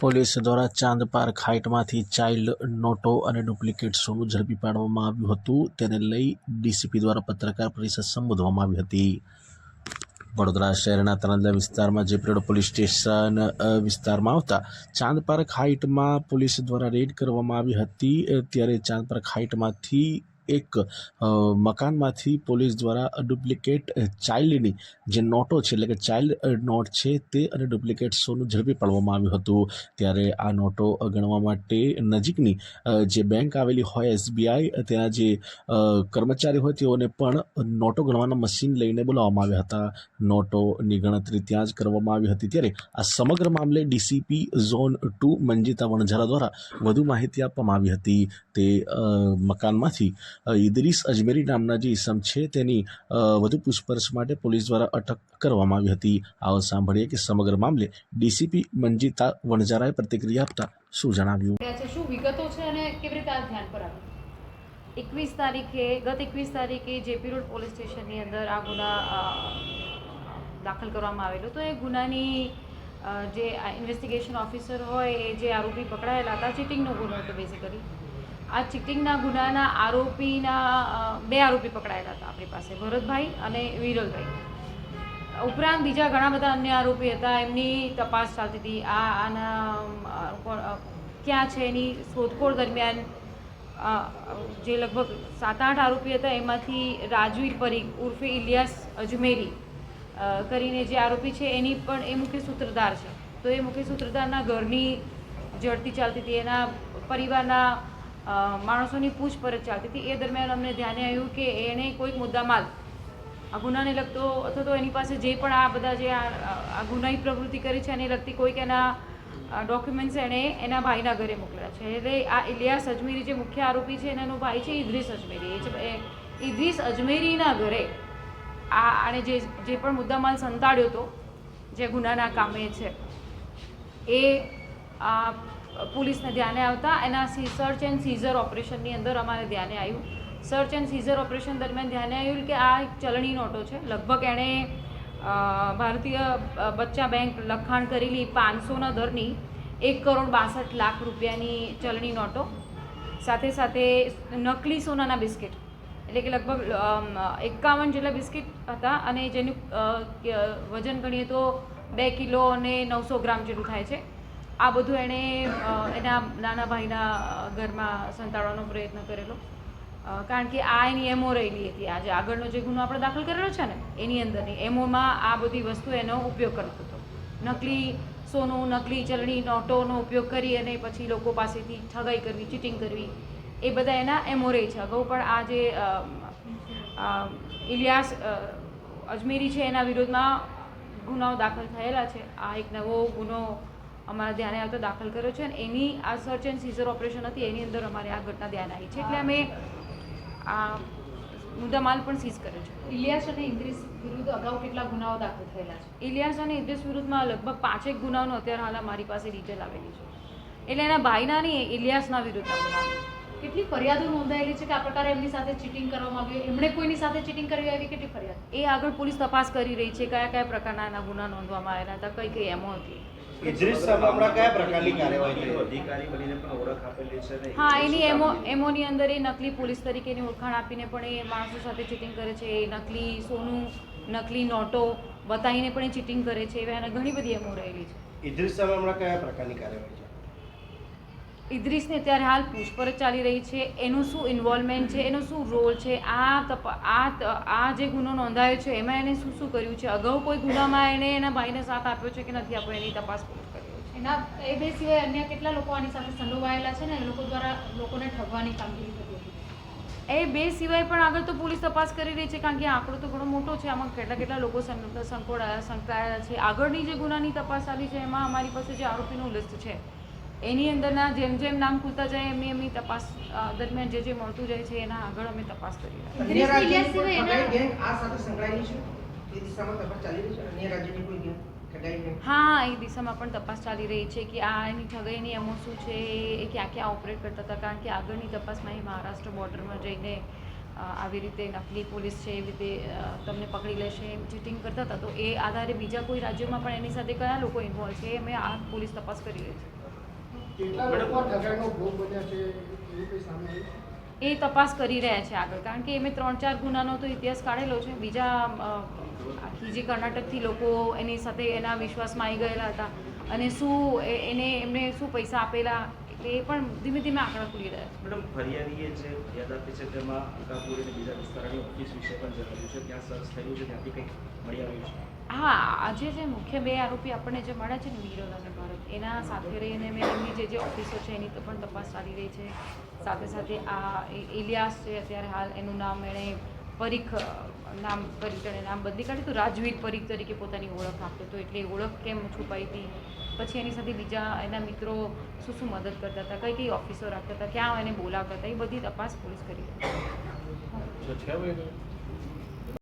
Police દ્વારા ચાંદ park હાઇટમાંથી child નોટો અને ડુપ્લિકેટ સોનું ઝડપી પાડવામાં આવ્યું હતું. તેને લઈ ડીસીપી દ્વારા પત્રકાર પરિષદ સંબોધવામાં આવી હતી. વડોદરા શહેરના તરંદા વિસ્તારમાં જે પરેડ પોલીસ સ્ટેશન વિસ્તારમાં આવતા ચાંદ પાર્ક હાઇટમાં પોલીસ દ્વારા રેડ કરવામાં આવી હતી. ત્યારે ચાંદ પાર્ક હાઇટમાંથી એક મકાનમાંથી પોલીસ દ્વારા ડુપ્લિકેટ ચાઇલ્ડની જે નોટો છે, એટલે કે ચાઇલ્ડ નોટ છે તે અને ડુપ્લિકેટ સોનું ઝડપી પાડવામાં આવ્યું હતું. ત્યારે આ નોટો ગણવા માટે નજીકની જે બેંક આવેલી હોય, એસબીઆઈ, ત્યાં જે કર્મચારી હોય તેઓને પણ નોટો ગણવાના મશીન લઈને બોલાવવામાં આવ્યા હતા. નોટોની ગણતરી ત્યાં જ કરવામાં આવી હતી. ત્યારે આ સમગ્ર મામલે DCP zone two Manjita Vanzara દ્વારા વધુ માહિતી આપવામાં આવી હતી. તે મકાનમાંથી ઇદરીસ અજમેરી નામના જે ઇસમ છે તેની વધુ પૂછપરછ માટે પોલીસ દ્વારા અટક કરવામાં આવી હતી. આવો સાંભળીએ કે સમગ્ર મામલે ડીસીપી મંજીતા વણઝારાએ પ્રતિક્રિયા આપતા શું જણાવ્યું? છે શું વિગતો છે અને કેવી રીતે ધ્યાન પર આવ્યું એકવીસ તારીખે ગત એકવીસ તારીખે જેપી રોડ પોલીસ સ્ટેશનની અંદર આ ગુના દાખલ કરવામાં આવેલો. તો એ ગુનાની જે ઇન્વેસ્ટિગેશન ઓફિસર હોય એ જે આરોપી પકડાયેલા હતા ચીટિંગનો ગુનો હતો બેઝિકલી આ ચીટિંગના ગુનાના આરોપીના બે આરોપી પકડાયેલા હતા આપણી પાસે, ભરતભાઈ અને વિરલભાઈ. ઉપરાંત બીજા ઘણા બધા અન્ય આરોપી હતા, એમની તપાસ ચાલતી હતી. આ, આના ક્યાં છે એની શોધખોળ દરમિયાન જે લગભગ સાત આઠ આરોપી હતા, એમાંથી રાજવીર પરીખ ઉર્ફે ઇલિયાસ અજમેરી કરીને જે આરોપી છે, એની પણ એ મુખ્ય સૂત્રધાર છે. તો એ મુખ્ય સૂત્રધારના ઘરની જડતી ચાલતી હતી. એના પરિવારના માણસોની પૂછપરછ ચાલતી હતી. એ દરમિયાન અમને ધ્યાને આવ્યું કે એણે કોઈક મુદ્દામાલ આ ગુનાને લગતો અથવા તો એની પાસે જે પણ આ બધા જે આ ગુનાહી પ્રવૃત્તિ કરી છે એને લગતી કોઈક એના ડોક્યુમેન્ટ્સ એણે એના ભાઈના ઘરે મોકલ્યા છે. એટલે આ ઇલિયાસ અજમેરી જે મુખ્ય આરોપી છે એનો ભાઈ છે ઇદ્રીસ અજમેરી. એ છે ઇદ્રીસ અજમેરીના ઘરે આ આણે જે જે પણ મુદ્દામાલ સંતાડ્યો હતો, જે ગુનાના કામે છે, એ પોલીસને ધ્યાને આવતા, એના સર્ચ એન્ડ સીઝર ઓપરેશનની અંદર અમારે ધ્યાને આવ્યું સર્ચ એન્ડ સીઝર ઓપરેશન દરમિયાન ધ્યાને આવ્યું કે આ એક ચલણી નોટો છે. લગભગ એણે ભારતીય બચ્ચા બેંક લખાણ કરેલી પાંચસોના દરની એક કરોડ બાસઠ લાખ રૂપિયાની ચલણી નોટો. સાથે સાથે નકલી સોનાના બિસ્કિટ. એટલે કે લગભગ એકાવન જેટલા બિસ્કિટ હતા અને જેનું વજન ગણીએ તો બે કિલો અને નવસો ગ્રામ જેટલું થાય છે. આ બધું એણે એના નાના ભાઈના ઘરમાં સંતાડવાનો પ્રયત્ન કરેલો. કારણ કે આ એની એમઓ રહેલી હતી. આજે આગળનો જે ગુનો આપણે દાખલ કરેલો છે ને, એની અંદરની એમોમાં આ બધી વસ્તુ એનો ઉપયોગ કરતો હતો. નકલી સોનું, નકલી ચલણી, નોટોનો ઉપયોગ કરી અને પછી લોકો પાસેથી ઠગાઈ કરવી, ચીટિંગ કરવી, એ બધા એના એમો રહી છે. અગાઉ પણ આ જે ઇલિયાસ અજમેરી છે એના વિરોધમાં ગુનાઓ દાખલ થયેલા છે. આ એક નવો ગુનો અમારા ધ્યાને આવતા દાખલ કર્યો છે અને એની આ સર્ચ એન્ડ સીઝર ઓપરેશન હતી એની અંદર અમારે આ ઘટના ધ્યાન આવી છે. એટલે અમે આ મુદ્દામાલ પણ સીઝ કર્યો છે. ઇલિયાસ અને ઇન્દ્રિસ વિરુદ્ધ અગાઉ કેટલા ગુનાઓ દાખલ થયેલા છે? ઇલિયાસ અને ઇન્દ્રિસ વિરુદ્ધમાં લગભગ પાંચેક ગુનાઓનો અત્યારે હાલ મારી પાસે ડિટેલ આવેલી છે. એટલે એના ભાઈના નહીં ઇલિયાસના વિરુદ્ધના ગુના કેટલી ફરિયાદો નોંધાયેલી છે કે આ પ્રકારે એમની સાથે ચીટિંગ કરવામાં આવ્યું? એમણે કોઈની સાથે ચીટિંગ કરવી આવી? કેટલી ફરિયાદ? એ આગળ પોલીસ તપાસ કરી રહી છે કયા કયા પ્રકારના એના ગુના નોંધવામાં આવેલા હતા કઈ કઈ એમો હતી. ઇદ્રીસ સામે હમણાં કયા પ્રકારની કાર્યવાહી અધિકારી બનીને પણ ઓળખ આપેલી છે ને? હા એની એમો એમોની અંદર એ નકલી પોલીસ તરીકેની ઓળખાણ આપીને પણ એ માણસો સાથે ચીટિંગ કરે છે. એ નકલી સોનું નકલી નોટો બતાવીને પણ એ ચીટિંગ કરે છે. એવા એના ઘણી બધી એમો રહેલી છે. ઇદ્રિસ સામે હમણાં કયા પ્રકારની કાર્યવાહી છે? ઇદ્રીસને અત્યારે હાલ પૂછપરછ ચાલી રહી છે. એનું શું ઇન્વોલ્વમેન્ટ છે? એનો શું રોલ છે? આ તપ આ આ જે ગુનો નોંધાયો છે એમાં એને શું શું કર્યું છે? અગાઉ કોઈ ગુનામાં એણે એના ભાઈને સાથ આપ્યો છે કે નથી આપ્યો એની તપાસ પોલીસ કરી છે? એના એ બે સિવાય અન્ય કેટલા લોકો આની સાથે સંડોવાયેલા છે ને? એ લોકો દ્વારા લોકોને ઠગવાની કામગીરી થતી હતી એ બે સિવાય પણ આગળ તો પોલીસ તપાસ કરી રહી છે કારણ કે આંકડો તો ઘણો મોટો છે. આમાં કેટલા કેટલા લોકો સં- સંકોડાયા સંકળાયેલા છે. આગળની જે ગુનાની તપાસ ચાલી છે એમાં અમારી પાસે જે આરોપીનું લિસ્ટ છે એની અંદરના જેમ જેમ નામ ખુલતા જાય એમની એમની તપાસ દરમિયાન જે જે મળતું જાય છે એના આગળ અમે તપાસ કરી રહ્યા છીએ. અન્ય ઇદ્રીસ રાજ્યની ઇલિયાસ કોઈ સિવાય ઠગાઈ એના- ગેંગ આ સાથે સંકળાયેલી છે? એ દિશામાં તપાસ ચાલી રહી છે? અન્ય રાજ્યની કોઈ ગેંગ ઠગાઈ ગેંગ? હા એ દિશામાં પણ તપાસ ચાલી રહી છે કે આ એની ઠગાઈની એમો શું છે એ ક્યાં ક્યાં ઓપરેટ કરતા હતા? કારણ કે આગળની તપાસમાં એ મહારાષ્ટ્ર બોર્ડરમાં જઈને આવી રીતે નકલી પોલીસ છે એવી રીતે તમને પકડી લેશે એમ ચીટિંગ કરતા હતા. તો એ આધારે બીજા કોઈ રાજ્યોમાં પણ એની સાથે કયા લોકો ઇન્વોલ્વ છે એ અમે આ પોલીસ તપાસ કરી રહી છે. એ તપાસ કરી રહ્યા છે આગળ, કારણ કે એમે ત્રણ ચાર ગુનાનો તો ઇતિહાસ કાઢેલો છે. બીજા આખી જે કર્ણાટકથી લોકો એની સાથે એના વિશ્વાસમાં આવી ગયેલા હતા. અને શું એને એમને શું પૈસા આપેલા? એટલે એ પણ ધીમે ધીમે આંકડા ખુલી રહ્યા છે. મેડમ ફરિયાદીએ જે ફરિયાદ આપી છે તેમાં અંકાપુર અને બીજા વિસ્તારની ઓફિસ વિશે પણ જણાવ્યું છે. ત્યાં સર્ચ થયું છે ત્યાંથી કંઈક મળી આવ્યું છે. હા આજે જે મુખ્ય બે આરોપી આપણને જે મળ્યા છે ને વિરલ અને ભરત એના સાથે રહીને મેં એમની જે જે ઓફિસો છે એની તો પણ તપાસ ચાલી રહી છે. સાથે સાથે આ ઇલિયાસ છે અત્યારે હાલ એનું નામ એણે પરીખ નામ એણે નામ બદલી કાઢ્યું તો રાજવીર પરીખ તરીકે પોતાની ઓળખ આપતો હતો એટલે ઓળખ કેમ છુપાઈ હતી? પછી એની સાથે બીજા એના મિત્રો શું શું મદદ કરતા હતા? કઈ કઈ ઓફિસો રાખતા હતા? ક્યાં એને બોલાવતા હતા? એ બધી તપાસ પોલીસ કરી. ભાઈ